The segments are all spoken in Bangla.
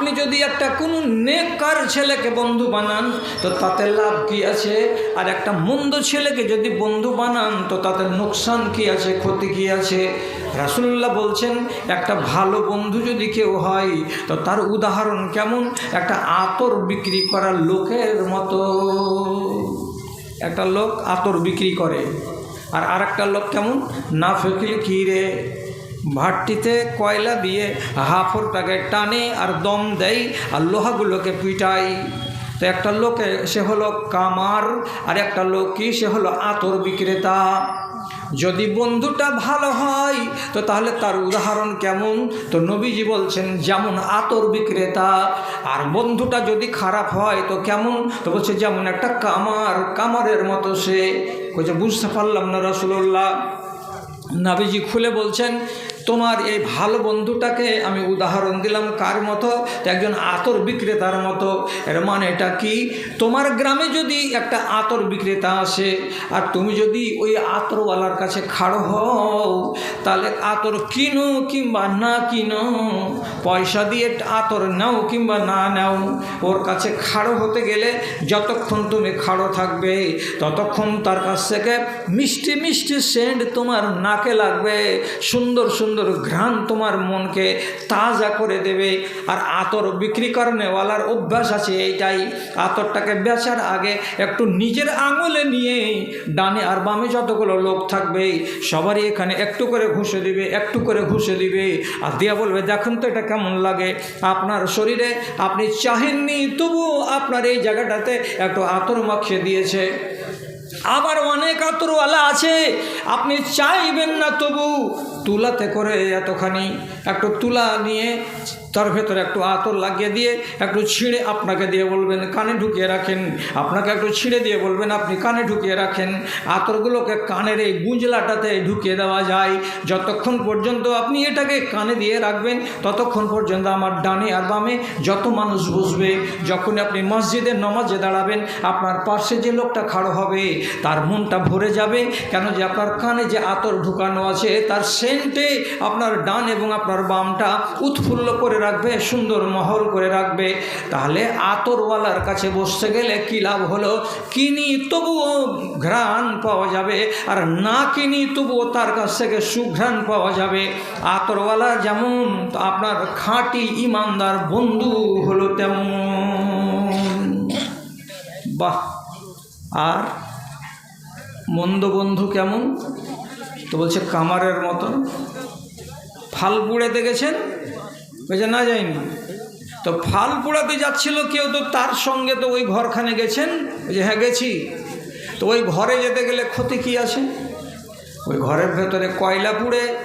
আপনি যদি একটা কোনো নেকার ছেলেকে বন্ধু বানান, তো তাতে লাভ কি আছে? আর একটা মন্দ ছেলেকে যদি বন্ধু বানান, তো তাতে নোকসান কি আছে, ক্ষতি কি আছে? রাসুল্লাহ বলছেন, একটা ভালো বন্ধু যদি কেউ হয়, তো তার উদাহরণ কেমন? একটা আতর বিক্রি করার লোকের মতো। একটা লোক আতর বিক্রি করে। আর আরেকটা লোক কেমন? না ফেকলে কী রে ভাটটিতে কয়লা দিয়ে হাফরটাকে টানে আর দম দেয় আর লোহাগুলোকে পিটাই তো একটা লোকে, সে হলো কামার, আর একটা লোক কি সে হলো আতর বিক্রেতা। যদি বন্ধুটা ভালো হয়, তো তাহলে তার উদাহরণ কেমন? তো নবীজি বলছেন, যেমন আতর বিক্রেতা, আর বন্ধুটা যদি খারাপ হয়, তো কেমন? তো বলছে, যেমন একটা কামার, কামারের মতো সে। বুঝতে পারলাম না রসুল্লাহ নাবিজি খুলে বলছেন তোমার এই ভালো বন্ধুটাকে আমি উদাহরণ দিলাম কার মতো? একজন আতর বিক্রেতার মতো। এর মানে এটা কি? তোমার গ্রামে যদি একটা আতর বিক্রেতা আসে আর তুমি যদি ওই আতরওয়ালার কাছে খাড়ো হও, তাহলে আতর কিনো কিংবা না কিনো, পয়সা দিয়ে আতর নাও কিংবা না নাও, ওর কাছে খাড়ো হতে গেলে যতক্ষণ তুমি খাড়ো থাকবে, ততক্ষণ তার কাছ থেকে মিষ্টি মিষ্টি সেন্ট তোমার নাকে লাগবে, সুন্দর সুন্দর ঘ্রাণ তোমার মনকে তাজা করে দেবে। আর আতর বিক্রি করেনেওয়ালার অভ্যাস আছে এইটাই। আতরটাকে বেচার আগে একটু নিজের আঙুলে নিয়ে ডানে আর বামে যতগুলো লোক থাকবে, সবারই এখানে একটু করে ঘুষে দিবে, একটু করে ঘুষে দিবে। আর দিয়া বলবে, দেখুন তো এটা কেমন লাগে। আপনার শরীরে আপনি চাহেননি তবু আপনার এই জায়গাটাতে একটু আতর মাখিয়ে দিয়েছে। আবার অনেক আতরওয়ালা আছে। আপনি চাইবেন না তবু তুলাতে করে এতখানি। একটু তুলা নিয়ে তার ভেতরে একটু আতর লাগিয়ে দিয়ে, একটু ছিঁড়ে আপনাকে দিয়ে বলবেন, কানে ঢুকিয়ে রাখেন। আপনাকে একটু ছিঁড়ে দিয়ে বলবেন, আপনি কানে ঢুকিয়ে রাখেন। আতরগুলোকে কানের এই গুঁজলাটাতে ঢুকিয়ে দেওয়া যায়। যতক্ষণ পর্যন্ত আপনি এটাকে কানে দিয়ে রাখবেন, ততক্ষণ পর্যন্ত আমার ডানে আর বামে যত মানুষ বসবে, যখন আপনি মসজিদের নমাজে দাঁড়াবেন, আপনার পাশে যে লোকটা খাড়ো হবে, তার মনটা ভরে যাবে। কেন যে আপনার কানে যে আতর ঢুকানো আছে, তার সেন্টে আপনার ডান এবং আপনার বামটা উৎফুল্ল করে রাখবে, সুন্দর মহল করে রাখবে। তাহলে আতরওয়ালার কাছে বসতে গেলে কী লাভ হলো? কিনি তবুও ঘ্রাণ পাওয়া যাবে, আর না কিনি তবুও তার কাছ থেকে সুঘ্রাণ পাওয়া যাবে। আতরওয়ালা যেমন আপনার খাঁটি ইমানদার বন্ধু হলো তেমন। বাহ! আর মন্দ বন্ধু কেমন? তো বলছে কামারের মতন। ফাল পুড়েতে গেছেন? বলছে না যায়নি। তো ফাল পোড়াতে যাচ্ছিল কেউ, তো তার সঙ্গে তো ওই ঘরখানে গেছেন? যে হ্যাঁ গেছি। তো ওই ঘরে যেতে গেলে ক্ষতি কি আছে? ওই ঘরের ভেতরে কয়লা পুড়ে,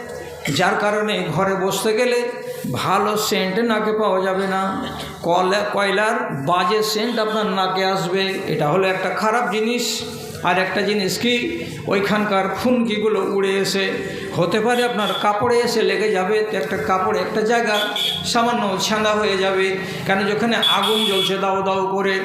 যার কারণে ঘরে বসতে গেলে ভালো সেন্ট নাকে পাওয়া যাবে না। কয়লা কয়লার বাজে সেন্ট আপনার নাকে আসবে। এটা হলো একটা খারাপ জিনিস। আর একটা জিনিস কি? ওইখানকার খুনকিগুলো উড়ে এসে হতে পারে আপনার কাপড়ে এসে লেগে যাবে, তো একটা কাপড়ে একটা জায়গা সামান্য ছাঁদা হয়ে যাবে। কেন যেখানে আগুন জ্বলছে দাও দাও করে।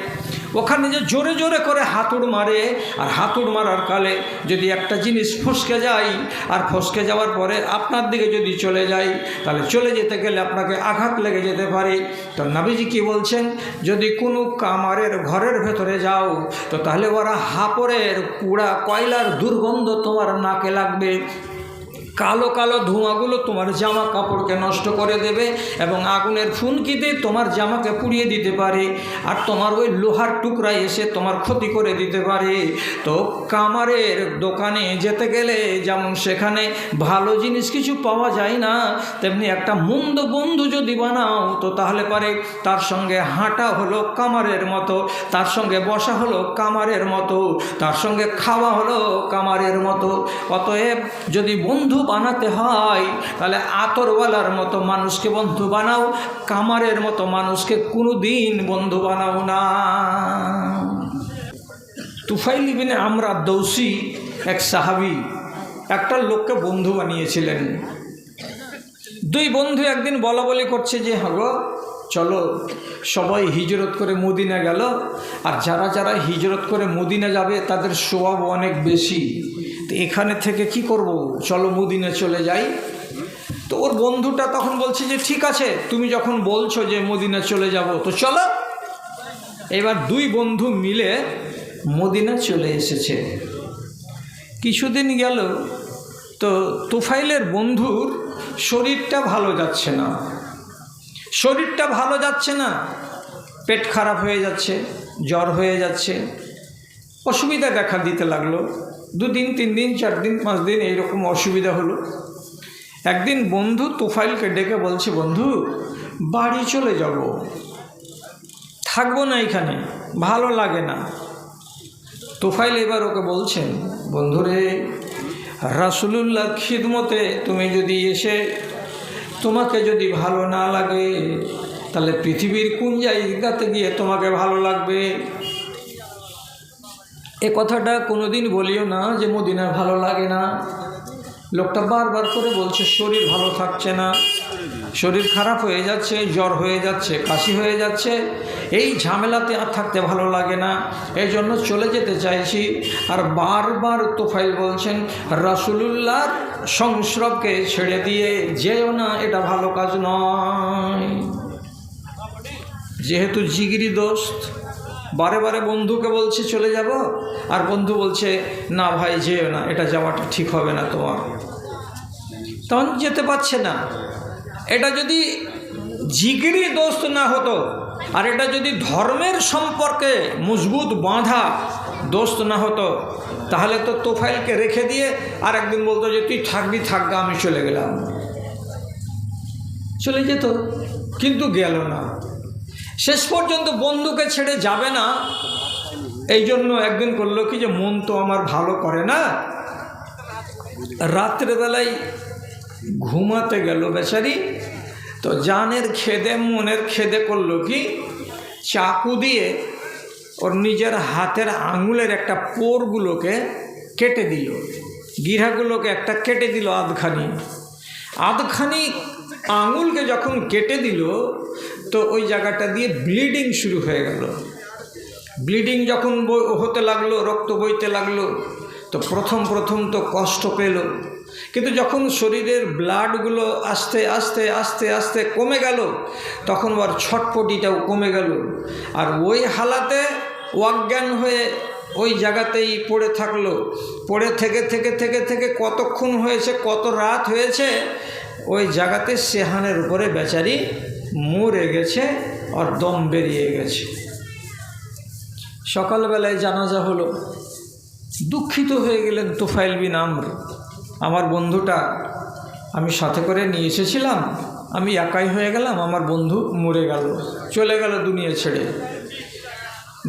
ওখানে যে জোরে জোরে করে হাতুড় মারে, আর হাতুড় মারার কালে যদি একটা জিনিস ফসকে যায়, আর ফসকে যাওয়ার পরে আপনার দিকে যদি চলে যায়, তাহলে চলে যেতে গেলে আপনাকে আঘাত লেগে যেতে পারে। তো নাবিজি কি বলছেন? যদি কোনো কামারের ঘরের ভেতরে যাও, তো তাহলে ওরা হাপড়ের কুড়া কয়লার দুর্গন্ধ তোমার নাকে লাগবে। কালো কালো ধোঁয়াগুলো তোমার জামা কাপড়কে নষ্ট করে দেবে এবং আগুনের ফুনকিতে তোমার জামাকে পুড়িয়ে দিতে পারে আর তোমার ওই লোহার টুকরা এসে তোমার ক্ষতি করে দিতে পারে। তো কামারের দোকানে যেতে গেলে যেমন সেখানে ভালো জিনিস কিছু পাওয়া যায় না, তেমনি একটা মন্দ বন্ধু যদি বানাও, তো তাহলে পারে তার সঙ্গে হাঁটা হলো কামারের মতো, তার সঙ্গে বসা হলো কামারের মতো, তার সঙ্গে খাওয়া হলো কামারের মতো। অতএব যদি বন্ধু বানাতে হয়, তাহলে আতরওয়ালার মতো মানুষকে বন্ধু বানাও, কামারের মতো মানুষকে কোনো দিন বন্ধু বানাও না। তুফাইল বিনে আমরা দৌসি এক সাহাবি একটা লোককে বন্ধু বানিয়েছিলেন। দুই বন্ধু একদিন বলা বলি করছে যে হলো চলো, সবাই হিজরত করে মদিনা গেল। আর যারা যারা হিজরত করে মদিনা যাবে, তাদের স্বভাব অনেক বেশি। তো এখানে থেকে কি করব? চলো মদিনা চলে যাই। তো ওর বন্ধুটা তখন বলছে যে, ঠিক আছে, তুমি যখন বলছো যে মদিনা চলে যাব, তো চলো। এবার দুই বন্ধু মিলে মদিনা চলে এসেছে। কিছুদিন গেল, তো তোফাইলের বন্ধুর শরীরটা ভালো যাচ্ছে না। শরীরটা ভালো যাচ্ছে না, পেট খারাপ হয়ে যাচ্ছে, জ্বর হয়ে যাচ্ছে, অসুবিধা দেখা দিতে লাগল। দুদিন তিন দিন চার দিন পাঁচ দিন এইরকম অসুবিধা হলো। একদিন বন্ধু তোফাইলকে ডেকে বলছে, বন্ধু, বাড়ি চলে যাব। থাকব না এখানে, ভালো লাগে না। তোফাইল এবার ওকে বলছেন, বন্ধুরে, রাসুলুল্লাহ খিদমতে তুমি যদি এসে তোমাকে যদি ভালো না লাগে, তাহলে পৃথিবীর কোন জায়গাতে গিয়ে তোমাকে ভালো লাগবে? এ কথাটা কোনোদিন বলিও না যে মদিনা ভালো লাগে না। লোকটা বারবার করে বলছে, শরীর ভালো থাকছে না। শরীর খারাপ হয়ে যাচ্ছে, জ্বর হয়ে যাচ্ছে, কাশি হয়ে যাচ্ছে, এই ঝামেলাতে আর থাকতে ভালো লাগে না। এই জন্য চলে যেতে চাইছি। আর বারবার তোফাইল বলছেন, রাসুলুল্লাহর সংস্রবকে ছেড়ে দিয়ে যেও না, এটা ভালো কাজ নয়। যেহেতু জিগিরি দোস্ত, বারে বারে বন্ধুকে বলছে, চলে যাব? আর বন্ধু বলছে, না ভাই, যেও না, এটা যাওয়াটা ঠিক হবে না তোমার। তখন যেতে পারছে না। এটা যদি জিগিরি দোস্ত না হতো, আর এটা যদি ধর্মের সম্পর্কে মজবুত বাঁধা দোস্ত না হতো, তাহলে তো তোফাইলকে রেখে দিয়ে আর একদিন বলতো যে, তুই থাকবি থাকগা আমি চলে গেলাম। চলে যেত, কিন্তু গেল না। শেষ পর্যন্ত বন্ধুকে ছেড়ে যাবে না এই জন্য একদিন করল কি যে, মন তো আমার ভালো করে না। রাত্রেবেলায় ঘুমাতে গেল বেচারি। তো জানের খেদে, মনের খেদে করল কি? চাকু দিয়ে ওর নিজের হাতের আঙুলের একটা পোরগুলোকে কেটে দিল। গিরাগুলোকে একটা কেটে দিল আধখানি। আধখানি আঙুলকে যখন কেটে দিল, তো ওই জায়গাটা দিয়ে ব্লিডিং শুরু হয়ে গেল। ব্লিডিং যখন হতে লাগল, রক্ত বইতে লাগল তো প্রথম প্রথম তো কষ্ট পেল। কিন্তু যখন শরীরের ব্লাডগুলো আস্তে আস্তে আস্তে আস্তে কমে গেল, তখন ওর ছটপটিটাও কমে গেল। আর ওই হালাতে অজ্ঞান হয়ে ওই জায়গাতেই পড়ে থাকল। পড়ে থেকে থেকে থেকে থেকে কতক্ষণ হয়েছে, কত রাত হয়েছে, ওই জায়গাতে সেহানের উপরে বেচারি মরে গেছে আর দম বেরিয়ে গেছে। সকালবেলায় জানাজা হলো। দুঃখিত হয়ে গেলেন তোফাইল বিন আমর। আমার বন্ধুটা, আমি সাথে করে নিয়ে এসেছিলাম, আমি একাই হয়ে গেলাম, আমার বন্ধু মরে গেল, চলে গেল দুনিয়া ছেড়ে।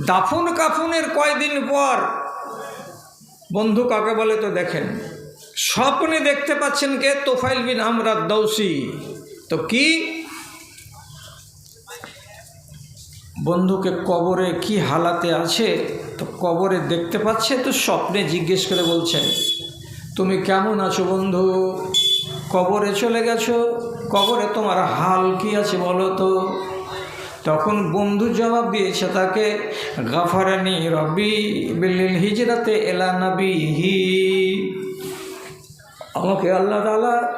দাফন কাফনের কয়দিন পর, বন্ধু কাকে বলে তো দেখেন, স্বপ্নে দেখতে পাচ্ছেন কে? তোফাইল বিন আমরা দৌসি। তো কি? বন্ধুকে কবরে কি হালাতে আছে? তো কবরে দেখতে পাচ্ছে তো স্বপ্নে জিজ্ঞেস করে বলছেন তুমি কেমন আছো বন্ধু? কবরে চলে গেছো? কবরে তোমার হাল কি আছে বলো তো? তখন বন্ধু জবাব দিয়েছে তাকে, গাফারানি রবি বিল্লিল হিজরাতে এলা নবীহি। আমাকে আল্লাহ তালা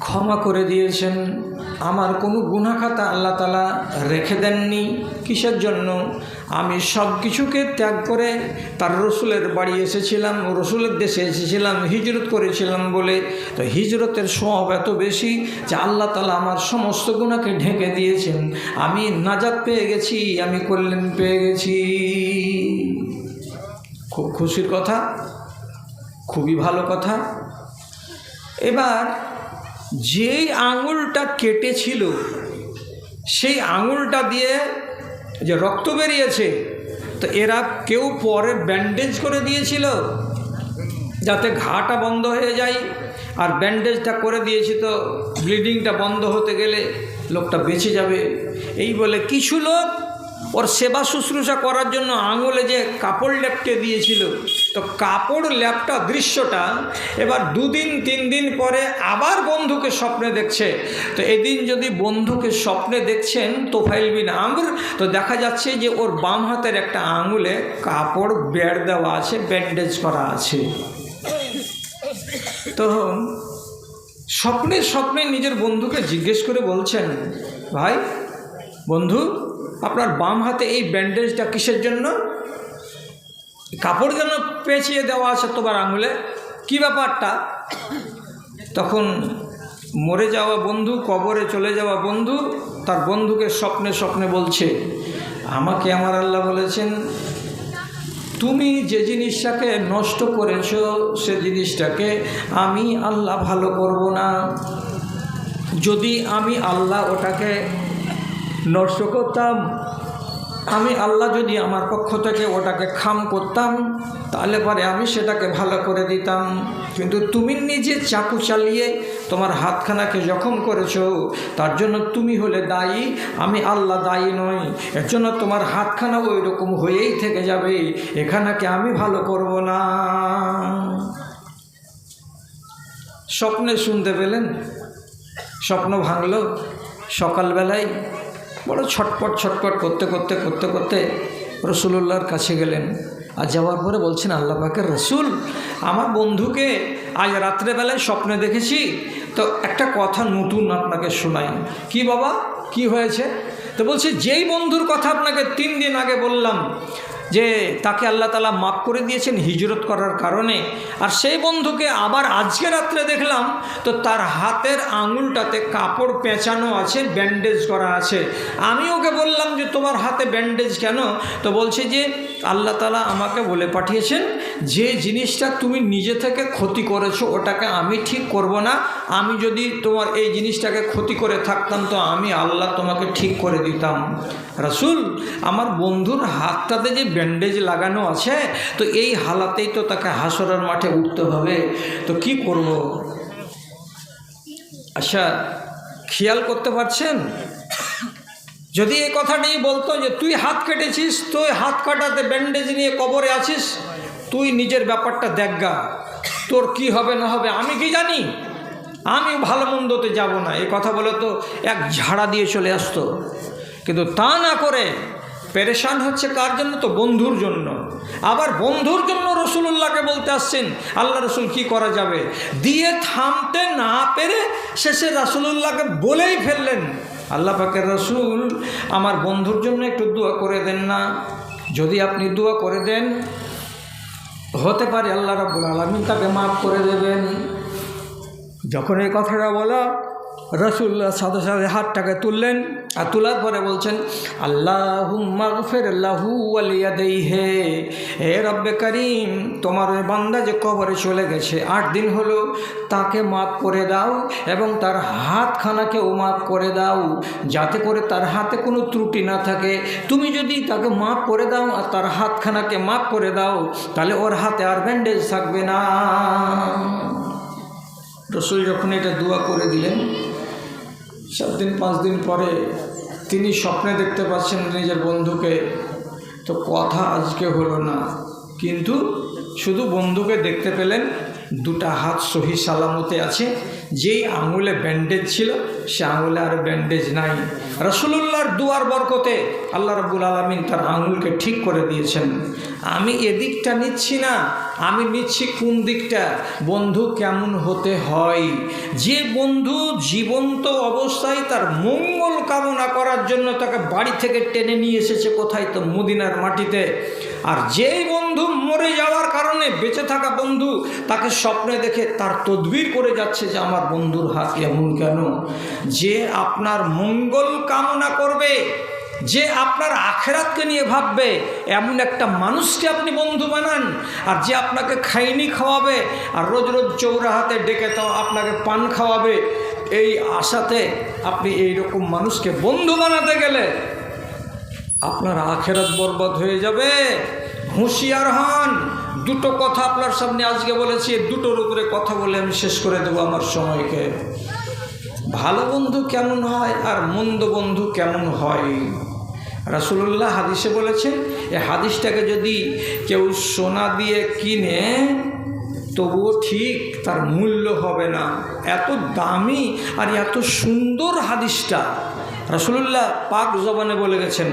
ক্ষমা করে দিয়েছেন। আমার কোনো গুণাখাতা আল্লাহ তালা রেখে দেননি। কিসের জন্য? আমি সব কিছুকে ত্যাগ করে তার রসুলের বাড়ি এসেছিলাম, রসুলের দেশে এসেছিলাম, হিজরত করেছিলাম বলে। তো হিজরতের স্বভাব এত বেশি যে আল্লাহ তালা আমার সমস্ত গুণাকে ঢেকে দিয়েছেন। আমি নাজাত পেয়ে গেছি, আমি কল্যাণ পেয়ে গেছি। খুব খুশির কথা, খুবই ভালো কথা। এবার যেই আঙুলটা কেটেছিল সেই আঙুলটা দিয়ে যে রক্ত বেরিয়েছে, তো এরা কেউ পরে ব্যান্ডেজ করে দিয়েছিল, যাতে ঘাটা বন্ধ হয়ে যায়। আর ব্যান্ডেজটা করে দিয়েছি তো ব্লিডিংটা বন্ধ হতে গেলে লোকটা বেঁচে যাবে। এই বলে কিছু লোক ওর সেবা শুশ্রূষা করার জন্য আঙুলে যে কাপড় লেপটে দিয়েছিল, তো কাপড় ল্যাপটা দৃশ্যটা এবার দুদিন, তিন দিন পরে আবার বন্ধুকে স্বপ্নে দেখছে। তো এদিন যদি বন্ধুকে স্বপ্নে দেখছেন তোফাইল বিন আমর, তো দেখা যাচ্ছে যে ওর বাম হাতের একটা আঙুলে কাপড় বেড় দেওয়া আছে ব্যান্ডেজ করা আছে। তো স্বপ্নে স্বপ্নে নিজের বন্ধুকে জিজ্ঞেস করে বলছেন, ভাই, বন্ধু আপনার বাম হাতে এই ব্যান্ডেজটা কিসের জন্য? কাপড় যেন পেঁচিয়ে দেওয়া আছে তোমার আঙুলে। কি ব্যাপারটা? তখন মরে যাওয়া বন্ধু, কবরে চলে যাওয়া বন্ধু, তার বন্ধুকে স্বপ্নে স্বপ্নে বলছে, আমাকে আমার আল্লাহ বলেছেন, তুমি যে জিনিসটাকে নষ্ট করেছ, সে জিনিসটাকে আমি আল্লাহ ভালো করব না। যদি আমি আল্লাহ ওটাকে নষ্ট করতাম আমি আল্লাহ যদি আমার পক্ষ থেকে ওটাকে খাম করতাম, তাহলে পরে আমি সেটাকে ভালো করে দিতাম। কিন্তু তুমি নিজে চাকু চালিয়ে তোমার হাতখানাকে জখম করেছ, তার জন্য তুমি হলে দায়ী, আমি আল্লাহ দায়ী নই। এর জন্য তোমার হাতখানা ওই রকম হয়েই থেকে যাবে, এখানাকে আমি ভালো করব না। স্বপ্নে শুনতে পেলেন? স্বপ্ন ভাঙল? সকালবেলায় বড় ছটপট ছটপট করতে করতে করতে করতে রসুল্লাহর কাছে গেলেন। আর যাওয়ার পরে বলছেন, আল্লাহ পাকের রসুল, আমার বন্ধুকে আজ রাত্রেবেলায় স্বপ্নে দেখেছি। তো একটা কথা নতুন আপনাকে শোনাই। কি বাবা? কি হয়েছে? তো বলছে, যেই বন্ধুর কথা আপনাকে তিন দিন আগে বললাম যে তাকে আল্লাহ তালা মাফ করে দিয়েছেন হিজরত করার কারণে। আর সেই বন্ধুকে আবার আজকে রাত্রে দেখলাম, তো তার হাতের আঙুলটাতে কাপড় পেঁচানো আছে ব্যান্ডেজ করা আছে। আমি ওকে বললাম যে, তোমার হাতে ব্যান্ডেজ কেন? তো বলছে যে, আল্লাহ তালা আমাকে বলে পাঠিয়েছেন, যে জিনিসটা তুমি নিজে থেকে ক্ষতি করেছ, ওটাকে আমি ঠিক করব না। আমি যদি তোমার এই জিনিসটাকে ক্ষতি করে থাকতাম, তো আমি আল্লাহ তোমাকে ঠিক করে দিতাম। রাসুল, আমার বন্ধুর হাতটাতে যে ব্যান্ডেজ লাগানো আছে, তো এই হালাতেই তো তাকে হাসরার মাঠে উঠতে হবে। তো কি করব? আচ্ছা খেয়াল করতে পারছেন? যদি এই কথাটাই বলতো যে তুই হাত কেটেছিস, তুই হাত কাটাতে ব্যান্ডেজ নিয়ে কবরে আছিস, তুই নিজের ব্যাপারটা দেখগা তোর কি হবে না হবে, আমি কি জানি? আমি ভালো মন্দতে যাব না। এই কথা বলে তো এক ঝাড়া দিয়ে চলে আসতো। কিন্তু তা না করে পেরেশান হচ্ছে কার জন্য? তো বন্ধুর জন্য। আবার বন্ধুর জন্য রসুল্লাহকে বলতে আসছেন, আল্লাহ রসুল কি করা যাবে? দিয়ে থামতে না পেরে শেষে রাসুলুল্লাহকে বলেই ফেললেন। আল্লাহ পাকের রসুল, আমার বন্ধুর জন্য একটু দোয়া করে দেন না। যদি আপনি দোয়া করে দেন, হতে পারে আল্লাহ রাবুল আলমিন তাকে মাফ করে দেবেন। যখন এই কথাটা বলা রসুল্লাহ সাথে সাথে হাতটাকে তুললেন আর তোলার পরে বলছেন আল্লাহ ফের আল্লাহু আলিয়া দেই হে হে রব্বে করিম, তোমার ওই বান্দা যে কবরে চলে গেছে, আট দিন হলো তাকে মাফ করে দাও এবং তার হাতখানাকেও মাফ করে দাও, যাতে করে তার হাতে কোনো ত্রুটি না থাকে। তুমি যদি তাকে মাফ করে দাও আর তার হাতখানাকে মাফ করে দাও, তাহলে ওর হাতে আর ব্যান্ডেজ থাকবে না। রসুল যখন এটা দোয়া করে দিলেন সাত দিন পাঁচ দিন পরে তিনি স্বপ্নে দেখতে পাচ্ছেন নিজের বন্ধুকে। তো কথা আজকে হলো না, কিন্তু শুধু বন্ধুকে দেখতে পেলেন দুটা হাত সহি সালামতে আছে। যেই আঙুলে ব্যান্ডেজ ছিল, সে আঙুলে আর ব্যান্ডেজ নাই। রসুল্লাহর দুয়ার বরকতে আল্লাহ রবুল আলমিন তার আঙুলকে ঠিক করে দিয়েছেন। আমি এদিকটা নিচ্ছি না, আমি নিচ্ছি কোন দিকটা? বন্ধু, কেমন হতে হয়? যে বন্ধু জীবন্ত অবস্থায় তার মঙ্গল কামনা করার জন্য তাকে বাড়ি থেকে টেনে নিয়ে এসেছে কোথায়? তো মদিনার মাটিতে। আর যেই বন্ধু কারণে বেঁচে থাকা বন্ধু তাকে স্বপ্নে দেখে তার তদবির করে যাচ্ছে যে আমার বন্ধুর হাত এমন কেন? যে আপনার মঙ্গল কামনা করবে, যে আপনার আখেরাতকে নিয়ে ভাববে, এমন একটা মানুষকে আপনি বন্ধু বানান আর যে আপনাকে খাইনি খাওয়াবে আর রোজ রোজ চৌরাহাতে ডেকে তো আপনাকে পান খাওয়াবে। এই আশাতে আপনি এই রকম মানুষকে বন্ধু বানাতে গেলে আপনার আখেরাত বরবাদ হয়ে যাবে। হুঁশিয়ার হন। দুটো কথা আপনার সামনে আজকে বলেছি দুটোর উপরে কথা বলে আমি শেষ করে দেবো আমার সময়কে। ভালো বন্ধু কেমন হয় আর মন্দ বন্ধু কেমন হয়? রাসুল্লাহ হাদিসে বলেছেন এই হাদিসটাকে যদি কেউ সোনা দিয়ে কিনে, তবুও ঠিক তার মূল্য হবে না। এত দামি আর এত সুন্দর হাদিসটা। রসুল্লাহ পাক জবানে বলে গেছেন,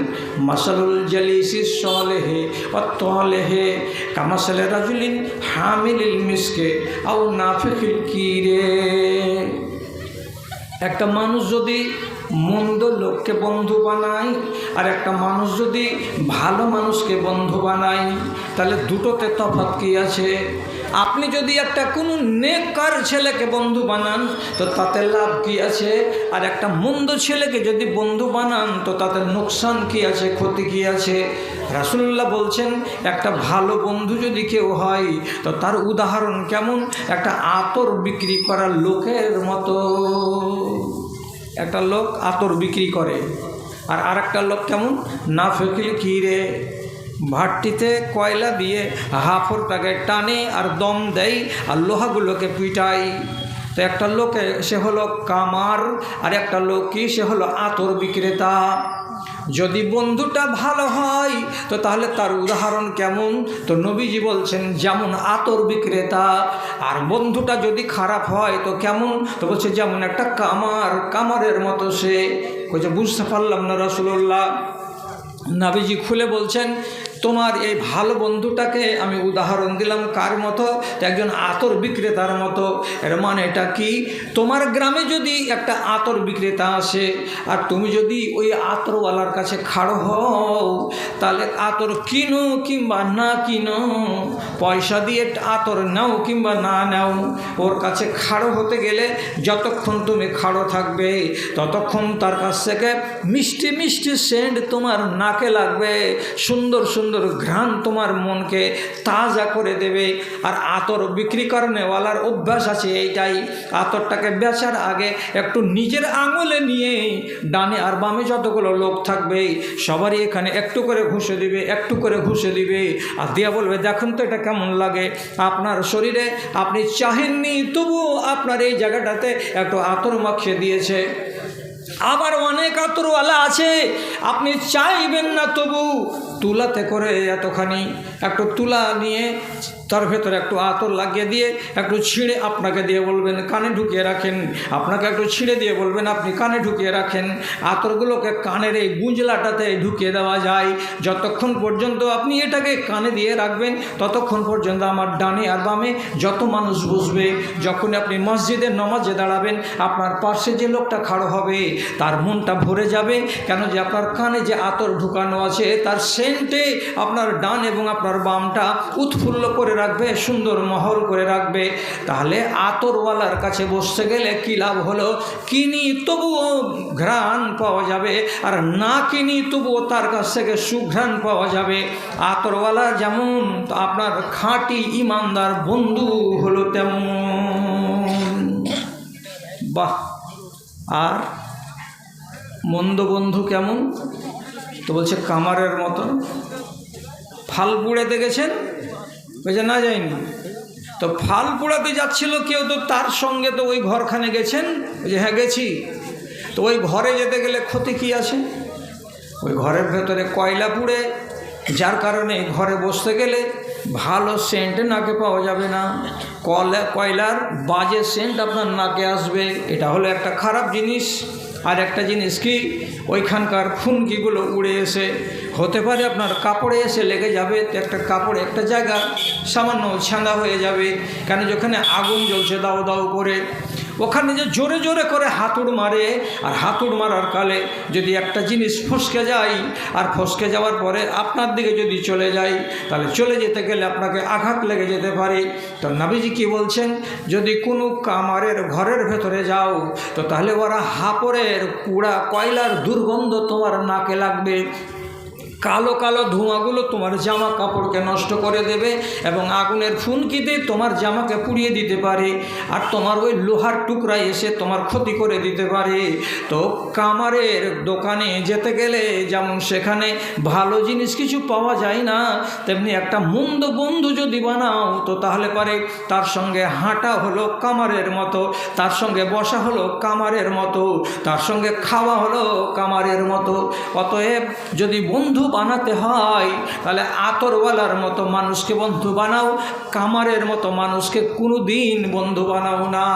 মাসালুল জালিসি সলেহে অতলেহে কামাসালে রাজুলিন হামিল মিসকে আও নাফিকিল কিরে। একটা মানুষ যদি মন্দ লোককে বন্ধু বানায়, আর একটা মানুষ যদি ভালো মানুষকে বন্ধু বানায়, তাহলে দুটোতে তফাৎ কী আছে? আপনি যদি একটা কোনো নেককার ছেলেকে বন্ধু বানান, তো তাতে লাভ কি আছে? আর একটা মন্দ ছেলেকে যদি বন্ধু বানান, তো তাতে নোকসান কি আছে, ক্ষতি কি আছে? রাসুল্লাহ বলছেন, একটা ভালো বন্ধু যদি কেউ হয়, তো তার উদাহরণ কেমন? একটা আতর বিক্রি করার লোকের মতো। একটা লোক আতর বিক্রি করে। আর আরেকটা লোক কেমন? না ফেকিল কিরে ভাটটিতে কয়লা দিয়ে হাফরটাকে টানে আর দম দেয় আর লোহাগুলোকে পিটাই তো একটা লোকে, সে হলো কামার, আর একটা লোক কি সে হলো আতর বিক্রেতা। যদি বন্ধুটা ভালো হয়, তো তাহলে তার উদাহরণ কেমন? তো নবীজি বলছেন, যেমন আতর বিক্রেতা, আর বন্ধুটা যদি খারাপ হয়, তো কেমন? তো বলছে, যেমন একটা কামার, কামারের মতো সে। বলছে বুঝতে পারলাম না রসুল্লাহ নাবিজি খুলে বলছেন তোমার এই ভালো বন্ধুটাকে আমি উদাহরণ দিলাম কার মতো? একজন আতর বিক্রেতার মতো। এর মানে এটা কি? তোমার গ্রামে যদি একটা আতর বিক্রেতা আসে, আর তুমি যদি ওই আতরওয়ালার কাছে খাড়ো হও, তাহলে আতর কিনো কিংবা না কিনো, পয়সা দিয়ে আতর নাও কিংবা না নাও, ওর কাছে খাড়ো হতে গেলে যতক্ষণ তুমি খাড়ো থাকবে, ততক্ষণ তার কাছ থেকে মিষ্টি মিষ্টি সেন্ট তোমার নাকে লাগবে, সুন্দর সুন্দর ঘ্রাণ তোমার মনকে তাজা করে দেবে। আর আতর বিক্রি করেনেওয়ালার অভ্যাস আছে এইটাই। আতরটাকে বেচার আগে একটু নিজের আঙুলে নিয়ে ডানে আর বামে যতগুলো লোক থাকবে, সবারই এখানে একটু করে ঘুষে দিবে, একটু করে ঘুষে দিবে। আর দিয়া বলবে, দেখুন তো এটা কেমন লাগে। আপনার শরীরে আপনি চাহেননি, তবুও আপনার এই জায়গাটাতে একটু আতর মাখিয়ে দিয়েছে। আবার অনেক আতরওয়ালা আছে। আপনি চাইবেন না তবু তুলাতে করে এতখানি, একটু তুলা নিয়ে তার ভেতরে একটু আতর লাগিয়ে দিয়ে একটু ছিঁড়ে আপনাকে দিয়ে বলবেন, কানে ঢুকিয়ে রাখেন। আপনাকে একটু ছিঁড়ে দিয়ে বলবেন, আপনি কানে ঢুকিয়ে রাখেন। আতরগুলোকে কানের এই গুঁজলাটাতে ঢুকিয়ে দেওয়া যায়। যতক্ষণ পর্যন্ত আপনি এটাকে কানে দিয়ে রাখবেন, ততক্ষণ পর্যন্ত আমার ডানে আর বামে যত মানুষ বসবে, যখন আপনি মসজিদের নমাজে দাঁড়াবেন, আপনার পাশে যে লোকটা খাড়ো হবে, তার মনটা ভরে যাবে। কেন যে আপনার কানে যে আতর ঢুকানো আছে, তার সেন্টে আপনার ডান এবং আপনার বামটা উৎফুল্ল করে রাখবে, সুন্দর মহল করে রাখবে। তাহলে আতরওয়ালার কাছে বসতে গেলে কী লাভ হলো? কিনি তবুও ঘ্রাণ পাওয়া যাবে, আর না কিনি তবুও তার কাছ থেকে সুঘ্রাণ পাওয়া যাবে। আতরওয়ালা যেমন আপনার খাঁটি ইমানদার বন্ধু হলো তেমন। বাহ, আর মন্দ বন্ধু কেমন? তো বলছে কামারের মতো। ফাল পুড়েতে গেছেন? বলছে, না, যাইনি। তো ফাল পোড়াতে যাচ্ছিল কেউ তো, তার সঙ্গে তো ওই ঘরখানে গেছেন? যে হ্যাঁ গেছি। তো ওই ঘরে যেতে গেলে ক্ষতি কী আছে? ওই ঘরের ভেতরে কয়লা পুড়ে, যার কারণে ঘরে বসতে গেলে ভালো সেন্ট নাকে পাওয়া যাবে না। কয়লা, কয়লার বাজে সেন্ট আপনার নাকে আসবে। এটা হলো একটা খারাপ জিনিস। আর একটা জিনিস কি, ওইখানকার ফুনকিগুলো উড়ে এসে, হতে পারে আপনার কাপড়ে এসে লেগে যাবে, তো একটা কাপড়ে একটা জায়গা সামান্য ছাঁদা হয়ে যাবে, কেন যেখানে আগুন জ্বলছে দাও দাও করে। ওখানে যে জোরে জোরে করে হাতুড় মারে, আর হাতুড় মারার কালে যদি একটা জিনিস ফসকে যায়, আর ফসকে যাওয়ার পরে আপনার দিকে যদি চলে যায়, তাহলে চলে যেতে গেলে আপনাকে আঘাত লেগে যেতে পারে। তো নাবিজি কি বলছেন? যদি কোনো কামারের ঘরের ভেতরে যাও, তো তাহলে ওরা হাপড়ের, কুড়া, কয়লার দুর্গন্ধ তোমার নাকে লাগবে। কালো কালো ধোঁয়াগুলো তোমার জামা কাপড়কে নষ্ট করে দেবে এবং আগুনের ফুনকিতে তোমার জামাকে পুড়িয়ে দিতে পারে। আর তোমার ওই লোহার টুকরা এসে তোমার ক্ষতি করে দিতে পারে। তো কামারের দোকানে যেতে গেলে যেমন সেখানে ভালো জিনিস কিছু পাওয়া যায় না, তেমনি একটা মন্দ বন্ধু যদি বানাও, তো তাহলে পারে তার সঙ্গে হাঁটা হলো কামারের মতো, তার সঙ্গে বসা হলো কামারের মতো, তার সঙ্গে খাওয়া হলো কামারের মতো। অতএব যদি বন্ধু বানাতে হয়, তাহলে আতরওয়ালার মতো মানুষকে বন্ধু বানাও, কামারের মতো মানুষকে কোনো দিন বন্ধু বানাও না।